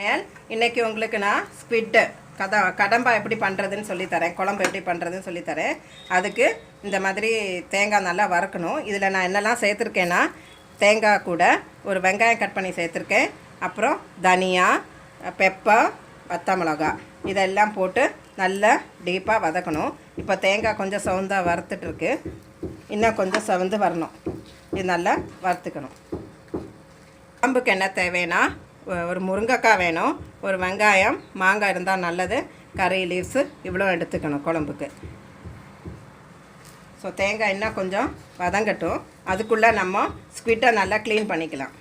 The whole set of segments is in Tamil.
மேல். இன்னைக்கு உங்களுக்கு நான் ஸ்குவிட்டு கதா கடம்பா எப்படி பண்ணுறதுன்னு சொல்லித்தரேன். குழம்பு எப்படி பண்ணுறதுன்னு சொல்லித்தரேன். அதுக்கு இந்த மாதிரி தேங்காய் நல்லா வறுக்கணும். இதில் நான் என்னெல்லாம் சேர்த்துருக்கேன்னா தேங்காய் கூட ஒரு வெங்காயம் கட் பண்ணி சேர்த்துருக்கேன். அப்புறம் தனியா பெப்பர் வத்த மிளகா இதெல்லாம் போட்டு நல்லா டீப்பாக வதக்கணும். இப்போ தேங்காய் கொஞ்சம் சவுந்தாக வறுத்துட்ருக்கு இன்னும் கொஞ்சம் சவுந்து வரணும். இது நல்லா வறுத்துக்கணும். குழம்புக்கு என்ன தேவைன்னா ஒரு முருங்கைக்காய் வேணும் ஒரு வெங்காயம் மாங்காய் இருந்தால் நல்லது கறி லீவ்ஸு இவ்வளோ எடுத்துக்கணும் குழம்புக்கு. ஸோ தேங்காய் இன்னும் கொஞ்சம் வதங்கட்டும். அதுக்குள்ளே நம்ம ஸ்குவிட்டை நல்லா க்ளீன் பண்ணிக்கலாம்.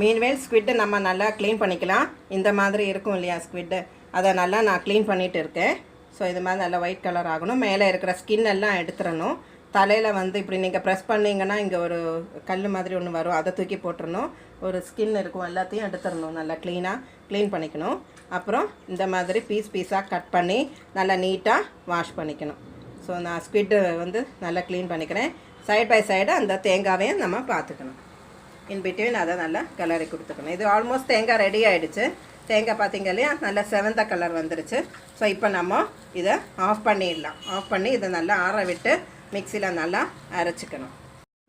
மீன்வேல் ஸ்குவிட்டை நம்ம நல்லா க்ளீன் பண்ணிக்கலாம். இந்த மாதிரி இருக்கும் இல்லையா ஸ்குவிட்டு அதை நல்லா நான் க்ளீன் பண்ணிகிட்டு இருக்கேன். ஸோ இது மாதிரி நல்லா ஒயிட் கலர் ஆகணும். மேலே இருக்கிற ஸ்கின் எல்லாம் எடுத்துடணும். தலையில் வந்து இப்படி நீங்கள் ப்ரெஸ் பண்ணீங்கன்னா இங்கே ஒரு கல் மாதிரி ஒன்று வரும். அதை தூக்கி போட்டுடணும் ஒரு ஸ்கின் இருக்கும் எல்லாத்தையும் எடுத்துடணும். நல்லா க்ளீனாக க்ளீன் பண்ணிக்கணும். அப்புறம் இந்த மாதிரி பீஸ் பீஸாக கட் பண்ணி நல்லா நீட்டாக வாஷ் பண்ணிக்கணும். ஸோ நான் ஸ்குவிட்டு வந்து நல்லா க்ளீன் பண்ணிக்கிறேன். சைட் பை சைடு அந்த தேங்காவையும் நம்ம பார்த்துக்கணும். இன் பிட்வீன் அதை நல்லா கலரி கொடுத்துக்கணும். இது ஆல்மோஸ்ட் தேங்காய் ரெடி ஆகிடுச்சு தேங்காய் பார்த்தீங்க இல்லையா? நல்லா செவந்த கலர் வந்துருச்சு. ஸோ இப்போ நம்ம இதை ஆஃப் பண்ணிடலாம். ஆஃப் பண்ணி இதை நல்லா ஆற விட்டு மிக்சியில் நல்லா அரைச்சிக்கணும்.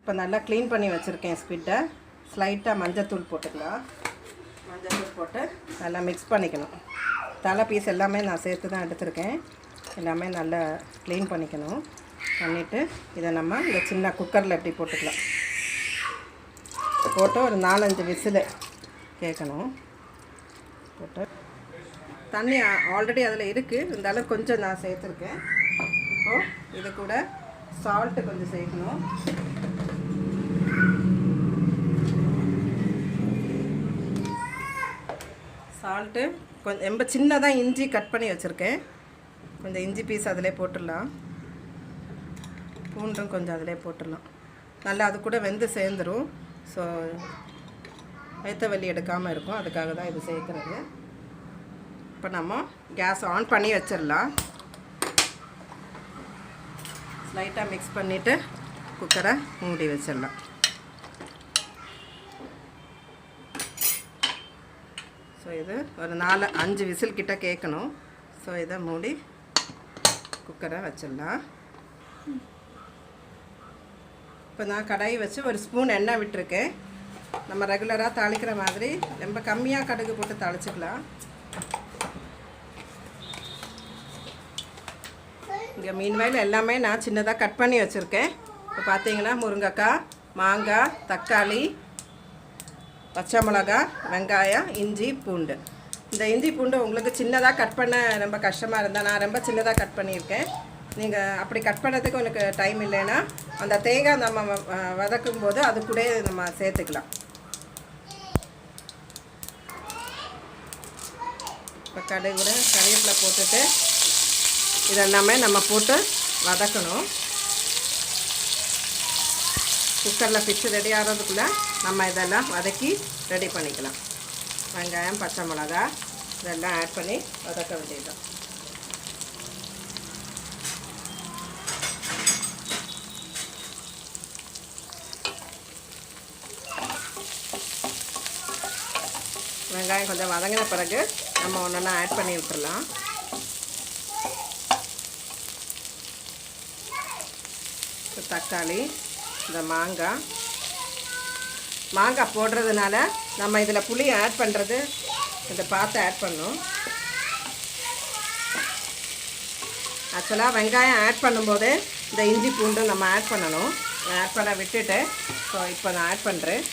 இப்போ நல்லா க்ளீன் பண்ணி வச்சுருக்கேன் ஸ்பிட்டை ஸ்லைட்டாக மஞ்சத்தூள் போட்டுக்கலாம். மஞ்சத்தூள் போட்டு நல்லா மிக்ஸ் பண்ணிக்கணும். தலை பீஸ் எல்லாமே நான் சேர்த்து தான் எடுத்திருக்கேன். எல்லாமே நல்லா க்ளீன் பண்ணிக்கணும். பண்ணிவிட்டு இதை நம்ம இந்த சின்ன குக்கரில் எப்படி போட்டுக்கலாம். போட்டு ஒரு நாலஞ்சு விசில் கேட்கணும். போட்டு. தண்ணி ஆல்ரெடி அதில் இருக்குது இருந்தாலும் கொஞ்சம் நான் சேர்த்துருக்கேன். இப்போது இது கூட சால்ட்டு கொஞ்சம் சேர்க்கணும். சால்ட்டு கொஞ்சம் ரொம்ப சின்னதாக இஞ்சி கட் பண்ணி வச்சுருக்கேன். கொஞ்சம் இஞ்சி பீஸ் அதிலே போட்டுடலாம். பூண்டும் கொஞ்சம் அதிலே போட்டுடலாம். நல்லா அது கூட வெந்து சேர்ந்துரும். ஸோ வயிற்ற வலி எடுக்காமல் இருக்கும். அதுக்காக தான் இது சேர்க்குறது. இப்போ நம்ம கேஸ் ஆன் பண்ணி வச்சிடலாம். லைட்டாக மிக்ஸ் பண்ணிவிட்டு குக்கரை மூடி வச்சிடலாம். ஸோ இது ஒரு நாலு அஞ்சு விசில் கிட்ட கேட்கணும். ஸோ இதை மூடி குக்கரை வச்சிடலாம். இப்போ நான் கடாய் வச்சு ஒரு ஸ்பூன் எண்ணெய் விட்டுருக்கேன். நம்ம ரெகுலராக தாளிக்கிற மாதிரி ரொம்ப கம்மியாக கடுகு போட்டு தாளிச்சிக்கலாம். இங்கே மீன்வாயில் எல்லாமே நான் சின்னதாக கட் பண்ணி வச்சுருக்கேன். இப்போ பார்த்தீங்கன்னா முருங்கைக்காய் மாங்காய் தக்காளி பச்சை மிளகா வெங்காயம் இஞ்சி பூண்டு. இந்த இஞ்சி பூண்டு உங்களுக்கு சின்னதாக கட் பண்ண ரொம்ப கஷ்டமாக இருந்தால் நான் ரொம்ப சின்னதாக கட் பண்ணியிருக்கேன். நீங்கள் அப்படி கட் பண்ணுறதுக்கு உனக்கு டைம் இல்லைன்னா அந்த தேங்காய் நம்ம வ- வதக்கும் போது அது கூட நம்ம சேர்த்துக்கலாம். இப்போ கூட கறிவேப்பிலை போட்டுட்டு இதெல்லாமே நம்ம போட்டு வதக்கணும். குக்கரில் ஃபிஷ் ரெடி ஆகிறதுக்குள்ளே நம்ம இதெல்லாம் வதக்கி ரெடி பண்ணிக்கலாம். வெங்காயம் பச்சை மிளகா இதெல்லாம் ஆட் பண்ணி வதக்க வேண்டியதுதான். வெங்காயம் கொஞ்சம் வதங்கின பிறகு நம்ம ஒன்றா ஆட் பண்ணி விட்டுடலாம் தக்காளி இந்த மாங்காய். மாங்காய் போடுறதுனால நம்ம இதில் புளி ஆட் பண்ணுறது இதை பார்த்து ஆட் பண்ணணும் ஆக்சுவலாக வெங்காயம் ஆட் பண்ணும்போது இந்த இஞ்சி பூண்டு நம்ம ஆட் பண்ணணும். ஆட் பண்ண விட்டுட்டு ஸோ இப்போ நான் ஆட் பண்ணுறேன்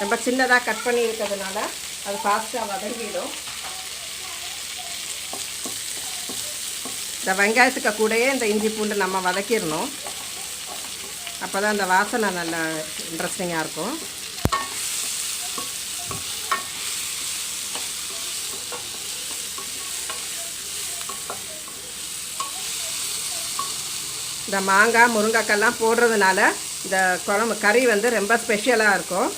ரொம்ப சின்னதாக கட் பண்ணி இருக்கிறதுனால அது ஃபாஸ்ட்டாக வதங்கிடும். இந்த வெங்காயத்துக்கு கூடயே இந்த இஞ்சி பூண்டு நம்ம வதக்கிடணும். அப்போ தான் அந்த வாசனை நல்லா இன்ட்ரெஸ்டிங்காக இருக்கும். இந்த மாங்காய் முருங்கைக்கெல்லாம் போடுறதுனால இந்த குழம்பு கறி வந்து ரொம்ப ஸ்பெஷலாக இருக்கும்.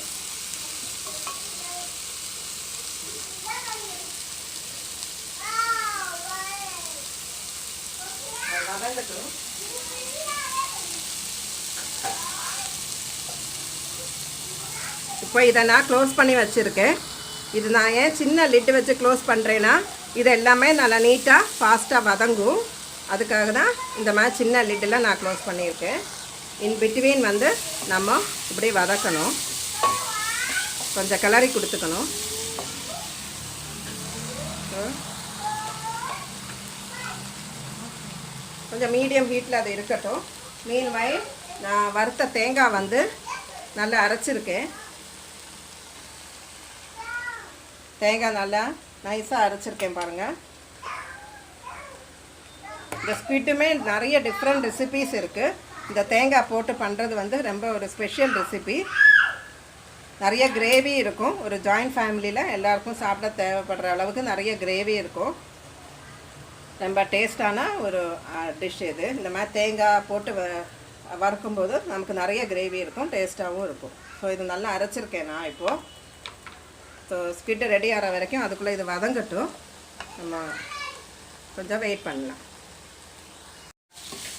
வதக்கணும் இப்போ இதை நான் க்ளோஸ் பண்ணி வச்சுருக்கேன். இது நான் ஏன் சின்ன லிட்டு வச்சு க்ளோஸ் பண்ணுறேன்னா இது எல்லாமே நல்லா நீட்டாக ஃபாஸ்ட்டாக வதங்கும். அதுக்காக தான் இந்த மாதிரி சின்ன லிட்டில் நான் க்ளோஸ் பண்ணியிருக்கேன். இன் பிட்வீன் வந்து நம்ம இப்படி வதக்கணும். கொஞ்சம் கிளறி கொடுத்துக்கணும். கொஞ்சம் மீடியம் ஹீட்டில் அது இருக்கட்டும். மீன் வை நான் வறுத்த தேங்காய் வந்து நல்லா அரைச்சிருக்கேன். தேங்காய் நல்லா நைஸாக அரைச்சிருக்கேன் பாருங்கள் இந்த ஸ்வீட்டுமே நிறைய டிஃப்ரெண்ட் ரெசிபீஸ் இருக்குது இந்த தேங்காய் போட்டு பண்ணுறது வந்து ரொம்ப ஒரு ஸ்பெஷல் ரெசிபி நிறைய கிரேவி இருக்கும். ஒரு ஜாயிண்ட் ஃபேமிலியில் எல்லாருக்கும் சாப்பிட தேவைப்படுற அளவுக்கு நிறைய கிரேவி இருக்கும். ரொம்ப டேஸ்டான ஒரு டிஷ் இது. இந்த மாதிரி தேங்காய் போட்டு வ வறுக்கும்போது நமக்கு நிறைய கிரேவி இருக்கும் டேஸ்ட்டாகவும் இருக்கும். ஸோ இது நல்லா அரைச்சிருக்கேன் நான் இப்போது ஸோ ஸ்கிட்டு ரெடி ஆகிற வரைக்கும் அதுக்குள்ளே இது வதங்கட்டும். நம்ம கொஞ்சம் வெயிட் பண்ணலாம்.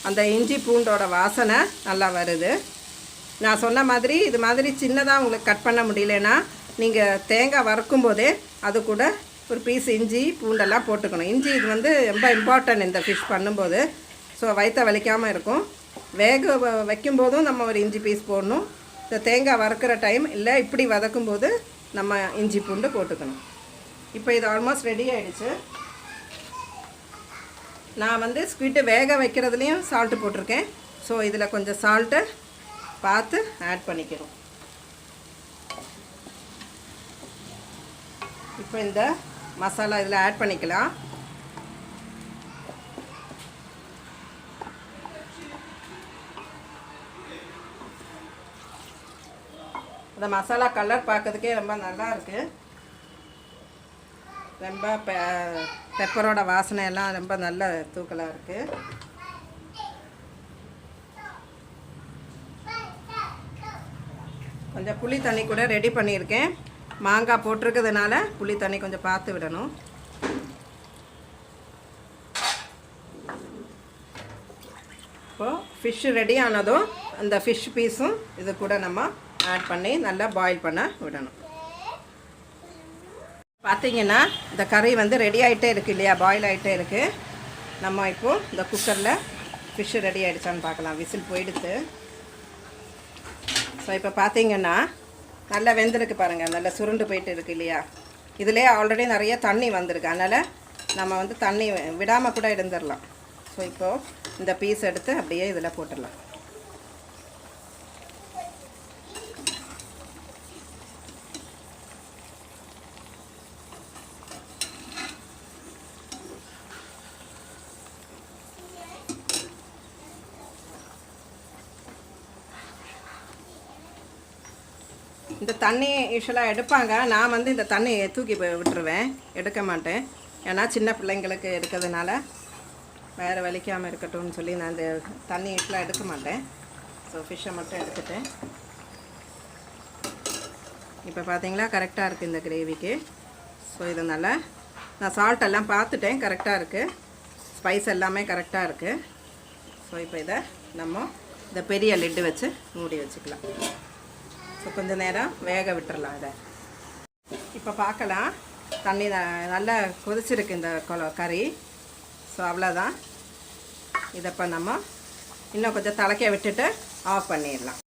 அந்த இஞ்சி பூண்டோட வாசனை நல்லா வருது. நான் சொன்ன மாதிரி இது மாதிரி சின்னதாக உங்களுக்கு கட் பண்ண முடியலன்னா நீங்கள் தேங்காய் வறுக்கும் போதே அது கூட ஒரு பீஸ் இஞ்சி பூண்டெல்லாம் போட்டுக்கணும். இஞ்சி இது வந்து ரொம்ப இம்பார்ட்டன்ட் இந்த ஃபிஷ் பண்ணும்போது. ஸோ வயிற்ற வலிக்காமல் இருக்கும். வேக வ- வைக்கும்போதும் நம்ம ஒரு இஞ்சி பீஸ் போடணும். இந்த தேங்காய் வறுக்கிற டைம் இல்லை இப்படி வதக்கும்போது நம்ம இஞ்சி பூண்டு போட்டுக்கணும். இப்போ இது ஆல்மோஸ்ட் ரெடி ஆகிடுச்சு நான் வந்து ஸ்குவிட்டு வேக வைக்கிறதுலையும் சால்ட்டு போட்டிருக்கேன். ஸோ இதில் கொஞ்சம் சால்ட்டு பார்த்து ஆட் பண்ணிக்கிறோம். இப்போ இந்த மசாலா இதில் ஆட் பண்ணிக்கலாம். இந்த மசாலா கலர் பார்க்கறதுக்கே ரொம்ப நல்லா இருக்குது ரொம்ப பெ பெப்பரோட வாசனை எல்லாம் ரொம்ப நல்ல தூக்கலாக இருக்குது கொஞ்சம் புளி தண்ணி கூட ரெடி பண்ணியிருக்கேன். மாங்காய் போட்டிருக்கிறதுனால புளி தண்ணி கொஞ்சம் பார்த்து விடணும். இப்போது ஃபிஷ்ஷு ரெடி ஆனதும் அந்த ஃபிஷ் பீஸும் இது கூட நம்ம ஆட் பண்ணி நல்லா பாயில் பண்ண விடணும். பார்த்தீங்கன்னா இந்த கறி வந்து ரெடி ஆகிட்டே இருக்குது இல்லையா? பாயில் ஆகிட்டே இருக்குது நம்ம இப்போது இந்த குக்கரில் ஃபிஷ்ஷு ரெடி ஆகிடுச்சான்னு பார்க்கலாம். விசில் போயிடுத்து ஸோ இப்போ பார்த்தீங்கன்னா நல்லா வெந்திருக்கு பாருங்கள் நல்லா சுருண்டு போயிட்டு இருக்கு இல்லையா? இதிலே ஆல்ரெடி நிறைய தண்ணி வந்திருக்கு. அதனால் நம்ம வந்து தண்ணி விடாமல் கூட இருந்துடலாம் ஸோ இப்போது இந்த பீஸ் எடுத்து அப்படியே இதில் போட்டுடலாம் இந்த தண்ணி யூஸ்வலாக எடுப்பாங்க. நான் வந்து இந்த தண்ணியை தூக்கி விட்டுருவேன். எடுக்க மாட்டேன். ஏன்னா சின்ன பிள்ளைங்களுக்கு எடுக்கிறதுனால வேறு வலிக்காமல் இருக்கட்டும்னு சொல்லி நான் இந்த தண்ணி யூஸ்வலாக எடுக்க மாட்டேன். ஸோ ஃபிஷ்ஷை மட்டும் எடுத்துட்டேன். இப்போ பார்த்தீங்களா கரெக்டாக இருக்குது இந்த கிரேவிக்கு ஸோ இதனால் நான் சால்ட் எல்லாம் பார்த்துட்டேன். கரெக்டாக இருக்குது ஸ்பைஸ் எல்லாமே கரெக்டாக இருக்குது ஸோ இப்போ இதை நம்ம இந்த பெரிய லிட்டு வச்சு மூடி வச்சுக்கலாம். ஸோ கொஞ்ச நேரம் வேக விட்டுறலாம் அதை இப்போ பார்க்கலாம். தண்ணி ந- நல்லா கொதிச்சிருக்கு இந்த கொல கறி. ஸோ அவ்வளோதான் இதை இப்போ நம்ம இன்னும் கொஞ்சம் தலைக்க விட்டுட்டு ஆஃப் பண்ணிடலாம்.